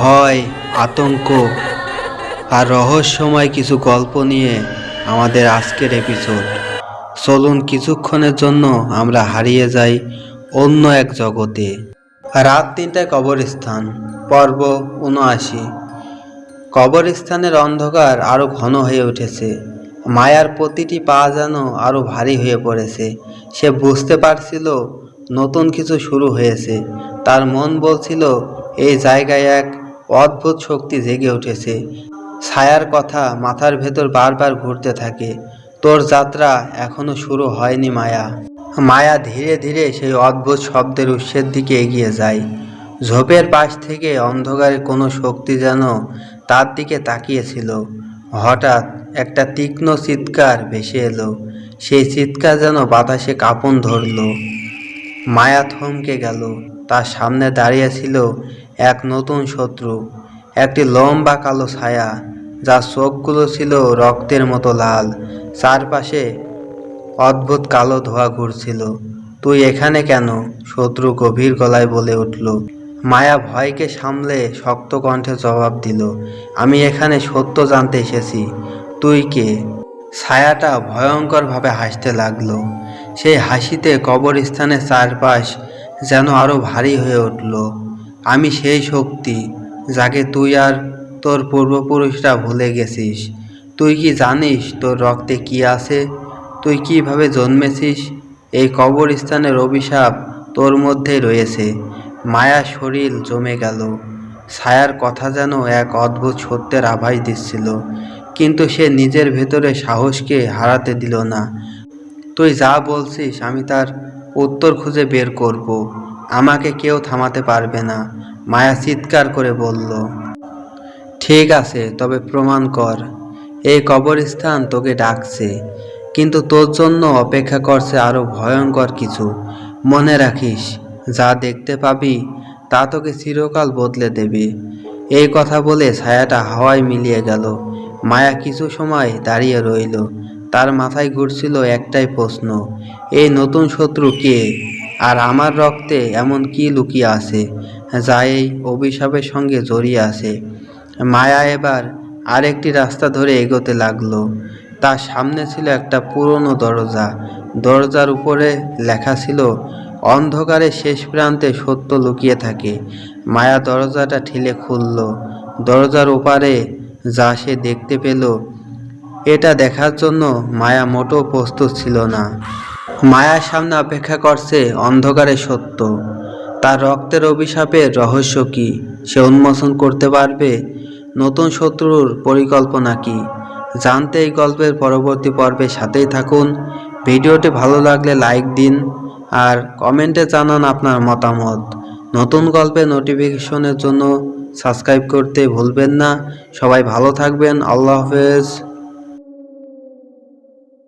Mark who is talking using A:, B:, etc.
A: ভয়, আতঙ্ক আর রহস্যময় কিছু গল্প নিয়ে আমাদের আজকের এপিসোড চলুন কিছুক্ষণের জন্য আমরা হারিয়ে যাই অন্য এক জগতে। রাত তিনটায় কবরস্থান, পর্ব উনআশি কবরস্থানের অন্ধকার আরও ঘন হয়ে উঠেছে। মায়ার প্রতিটি পা যেন আরও ভারী হয়ে পড়েছে। সে বুঝতে পারছিল নতুন কিছু শুরু হয়েছে। তার মন বলছিল, এই জায়গায় এক অদ্ভুত শক্তি জেগে উঠেছে। ছায়ার কথা মাথার ভেতর বারবার ঘুরতে থাকে। তোর যাত্রা এখনও শুরু হয়নি, মায়া। মায়া ধীরে ধীরে সেই অদ্ভুত শব্দের উৎসের দিকে এগিয়ে যায়। ঝোপের পাশ থেকে অন্ধকারে কোনো শক্তি যেন তার দিকে তাকিয়েছিল। হঠাৎ একটা তীক্ষ্ণ চিৎকার ভেসে এলো। সেই চিৎকার যেন বাতাসে কাঁপন ধরলো। মায়া থমকে গেল। তার সামনে দাঁড়িয়ে ছিল এক নতুন শত্রু, একটি লম্বা কালো ছায়া, যার চোখগুলো ছিল রক্তের মতো লাল। চারপাশে অদ্ভুত কালো ধোঁয়া ঘুরছিল। তুই এখানে কেন? শত্রু গভীর গলায় বলে উঠল। মায়া ভয়কে সামলে শক্ত কণ্ঠে জবাব দিল, আমি এখানে সত্য জানতে এসেছি। তুই কে? ছায়াটা ভয়ঙ্করভাবে হাসতে লাগল। সেই হাসিতে কবরস্থানের চারপাশ যেন আরও ভারী হয়ে উঠল। আমি সেই শক্তি যাকে তুই আর তোর পূর্বপুরুষরা ভুলে গেছিস। তুই কি জানিস তোর রক্তে কি আছে? তুই কীভাবে জন্মেছিস? এই কবরস্থানের অভিশাপ তোর মধ্যেই রয়েছে। মায়া শরীর জমে গেল। ছায়ার কথা যেন এক অদ্ভুত সত্যের আভাস দিচ্ছিল। কিন্তু সে নিজের ভেতরে সাহসকে হারাতে দিল না। তুই যা বলছিস, আমি তার উত্তর খুঁজে বের করব। আমাকে কেউ থামাতে পারবে না, মায়া চিৎকার করে বলল। ঠিক আছে, তবে প্রমাণ কর। এই কবরস্থান তোকে ডাকছে, কিন্তু তোর জন্য অপেক্ষা করছে আরও ভয়ঙ্কর কিছু। মনে রাখিস, যা দেখতে পাবি, তা তোকে চিরকাল বদলে দেবে। এই কথা বলে ছায়াটা হাওয়ায় মিলিয়ে গেল। মায়া কিছু সময় দাঁড়িয়ে রইল। তার মাথায় ঘুরছিল একটাই প্রশ্ন, এই নতুন শত্রু কে? আর আমার রক্তে এমন কি লুকিয়ে আছে যা এই অভিশাপের সঙ্গে জড়িয়ে আছে? মায়া এবার আরেকটি রাস্তা ধরে এগোতে লাগল। তার সামনে ছিল একটা পুরনো দরজা। দরজার উপরে লেখা ছিল, অন্ধকারে শেষ প্রান্তে সত্য লুকিয়ে থাকে। মায়া দরজাটা ঠেলে খুলল। দরজার ওপারে যা সে দেখতে পেল, এটা দেখার জন্য মায়া মোটো প্রস্তুত ছিল না। মায়ার সামনে অপেক্ষা করছে অন্ধকারে সত্য। তার রক্তের অভিশাপের রহস্য কি? সে উন্মোচন করতে পারবে নতুন শত্রুর পরিকল্পনা কি? জানতে এই গল্পের পরবর্তী পর্বে সাথেই থাকুন। ভিডিওটি ভালো লাগলে লাইক দিন আর কমেন্টে জানান আপনার মতামত। নতুন গল্পের নোটিফিকেশনের জন্য সাবস্ক্রাইব করতে ভুলবেন না। সবাই ভালো থাকবেন। আল্লাহ হাফেজ।